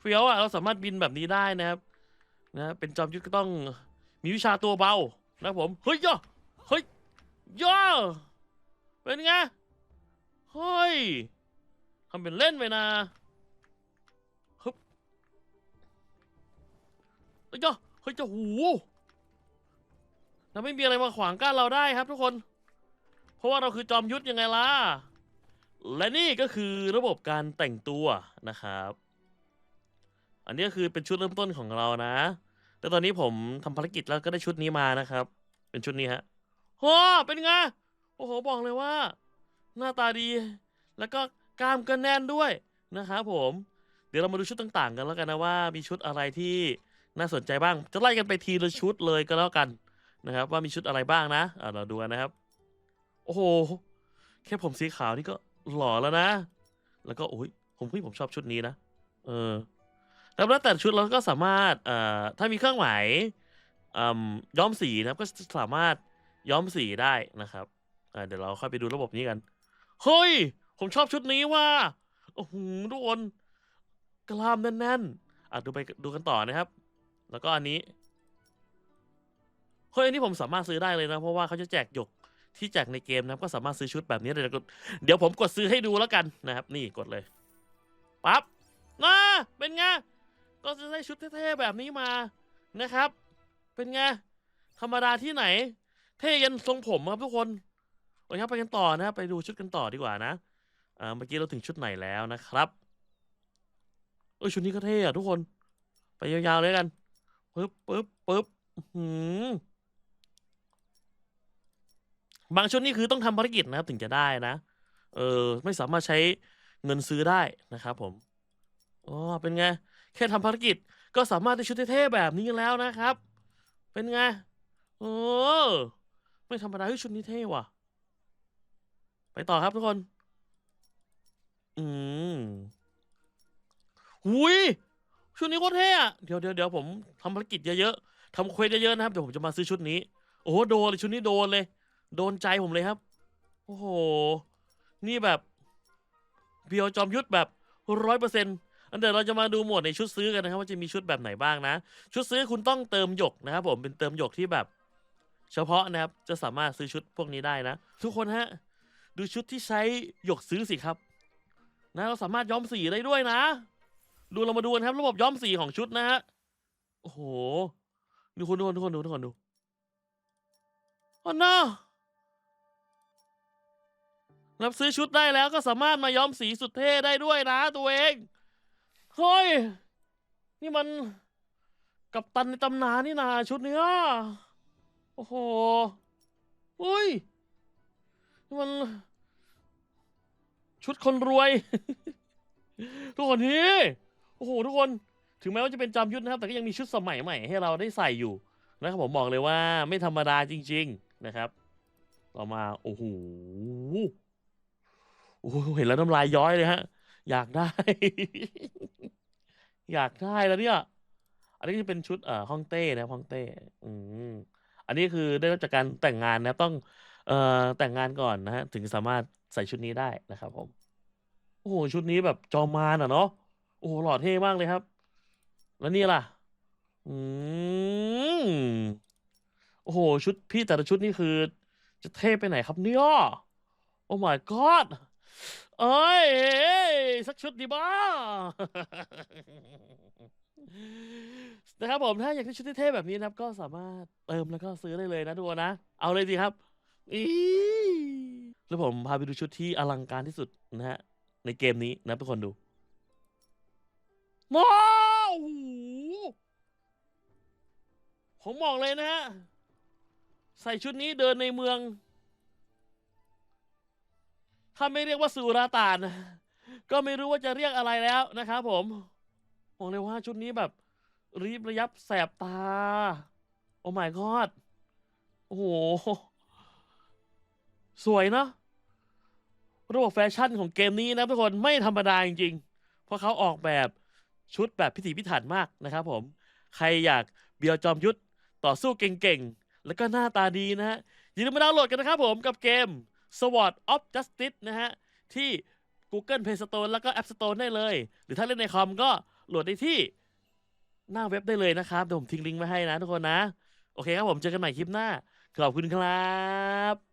เฟี้ยวอะเราสามารถบินแบบนี้ได้นะครับ นะเป็นจอมยุทธก็ต้องมีวิชาตัวเบานะผมเฮ้ยย่อเฮ้ยย่อเป็นไงเฮ้ยทำเป็นเล่นไปนะฮึบเฮ้ยย่อเฮ้ยจะหูแล้วไม่มีอะไรมาขวางกั้นเราได้ครับทุกคน เพราะว่าเราคือจอมยุทธยังไงล่ะ และนี่ก็คือระบบการแต่งตัวนะครับ อันนี้ก็คือเป็นชุดเริ่มต้นของเรานะ แต่ตอนนี้ผมทำภารกิจแล้วก็ได้ชุดนี้มานะครับ เป็นชุดนี้ฮะโอ้เป็นไง โอ้โห บอกเลยว่า หน้าตาดี แล้วก็กล้ามก็แน่นด้วยนะครับผม เดี๋ยวเรามาดูชุดต่างๆ กันแล้วกันนะว่า มีชุดอะไรที่น่าสนใจบ้าง จะไล่กันไปทีละชุดเลยก็แล้วกันนะครับ ว่ามีชุดอะไรบ้างนะอ่าเราดูกันนะครับ โอ้โห แค่ผมสีขาวนี่ก็หล่อแล้วนะ แล้วก็โอ้ยผมพี่ผมชอบชุดนี้นะ เออ แล้วแล้วแต่ชุดเราก็สามารถเอ่อถ้ามีเครื่องหมายอืมย้อมสีนะครับก็สามารถย้อมสีได้นะครับอ่าเดี๋ยวเราค่อยไปดูระบบนี้กัน เฮ้ย ผมชอบชุดนี้ว่าโอ้โหทุกคนกล้ามแน่นๆอะดูไปดูกันต่อนะครับ แล้วก็อันนี้เฮ้ยอันนี้ผมสามารถซื้อได้เลยนะ เพราะว่าเขาจะแจกหยกที่แจกในเกมนะครับ ก็สามารถซื้อชุดแบบนี้เลยเดี๋ยวผมกดซื้อให้ดูแล้วกันนะครับ นี่กดเลยปั๊บน่าเป็นไง ก็จะได้ชุดเท่ๆแบบนี้มานะครับ เป็นไงธรรมดาที่ไหน เท่ยันทรงผมครับทุกคนโอเคไปกันต่อนะ ไปดูชุดกันต่อดีกว่านะอ่าเมื่อกี้เราถึงชุดไหนแล้วนะครับเออชุดนี้ก็เท่อะทุกคน ไปยาวๆเลยกันปึ๊บปึ๊บปึ๊บหือบางชุดนี่คือต้องทำภารกิจนะครับ ถึงจะได้นะ เออ ไม่สามารถใช้เงินซื้อได้นะครับผมอ๋อเป็นไง แค่ทำภารกิจก็สามารถได้ชุดเท่ๆแบบนี้แล้วนะครับ เป็นไงเออไม่ธรรมดาเฮ้ยชุดนี้เท่ว่ะ ไปต่อครับทุกคน อืมหุยชุดนี้โคตรเท่อะเดี๋ยวเดี๋ยวเดี๋ยวผมทำภารกิจเยอะๆทำเควสเยอะๆนะครับเดี๋ยวผมจะมาซื้อชุดนี้ โอ้โหโดนเลยชุดนี้โดนเลย โดนใจผมเลยครับ โอ้โห นี่แบบเบียวจอมยุทธแบบร้อยเปอร์เซ็นต์ อันเดี๋ยวเราจะมาดูหมวดในชุดซื้อกันนะครับว่าจะมีชุดแบบไหนบ้างนะ ชุดซื้อคุณต้องเติมหยกนะครับผมเป็นเติมหยกที่แบบ เฉพาะนะครับจะสามารถซื้อชุดพวกนี้ได้นะ ทุกคนฮะดูชุดที่ใช้หยกซื้อสิครับ นะเราสามารถย้อมสีได้ด้วยนะ ดูเรามาดูกันครับ ระบบย้อมสีของชุดนะฮะโอ้โหดูคนดูคนดูคนดูทุกคนดูอ๋อน่ารับซื้อชุดได้แล้วก็สามารถมาย้อมสีสุดเท่ได้ด้วยนะตัวเอง เฮ้ย นี่มันกับตันในตำนานนี่นาชุดเนี้ยโอ้โหเฮ้ย นี่มัน ชุดคนรวย ทุกคนนี่โอ้โห ทุกคน ถึงแม้ว่าจะเป็นจอมยุทธนะครับ แต่ก็ยังมีชุดสมัยใหม่ให้เราได้ใส่อยู่นะครับผมบอกเลยว่าไม่ธรรมดาจริง ๆนะครับ ต่อมา โอ้โหโอ้โหเห็นแล้วน้ำลายย้อยเลยฮะ อยากได้ อยากได้แล้วเนี่ย อันนี้จะเป็นชุดเอ่อฮ่องเต้นะครับฮ่องเต้ อืมอันนี้คือได้รับจากการแต่งงานนะครับต้อง เอ่อแต่งงานก่อนนะฮะถึงสามารถใส่ชุดนี้ได้นะครับผมโอ้โหชุดนี้แบบจอมารอะเนาะโอ้โหหล่อเท่มากเลยครับ แล้วนี่ล่ะ อืมโอ้โหชุดพี่แต่ละชุดนี่คือ จะเท่ไปไหนครับเนี่ยโอ้ my god เอ้ยเอ้ยสักชุดดีบ้า นะครับผมถ้าอยากได้ชุดเท่ๆแบบนี้นะครับ ก็สามารถเติมแล้วก็ซื้อได้เลยนะทุกคนนะ เอาเลยสิครับอีแล้วผมพาไปดูชุดที่อลังการที่สุดนะฮะ ในเกมนี้นะทุกคนดูว้าวโอ้โหผมบอกเลยนะฮะ ใส่ชุดนี้เดินในเมือง ถ้าไม่เรียกว่าสุราตาน ก็ไม่รู้ว่าจะเรียกอะไรแล้วนะครับผมบอกเลยว่าชุดนี้แบบ รีบระยับแสบตา โอ้ my god โอ้โห สวยเนอะระบบแฟชั่นของเกมนี้นะทุกคนไม่ธรรมดาจริงๆ เพราะเขาออกแบบชุดแบบพิถีพิถันมากนะครับผม ใครอยากเบียวจอมยุทธต่อสู้เก่งๆ แล้วก็หน้าตาดีนะฮะอย่าลืมมาดาวน์โหลดกันนะครับผมกับเกม Sword of Justice นะฮะ ที่ Google Play Store แล้วก็ App Store ได้เลย หรือถ้าเล่นในคอมก็โหลดได้ที่หน้าเว็บได้เลยนะครับ เดี๋ยวผมทิ้งลิงก์ไว้ให้นะทุกคนนะ โอเคครับผมเจอกันใหม่คลิปหน้า ขอบคุณครับ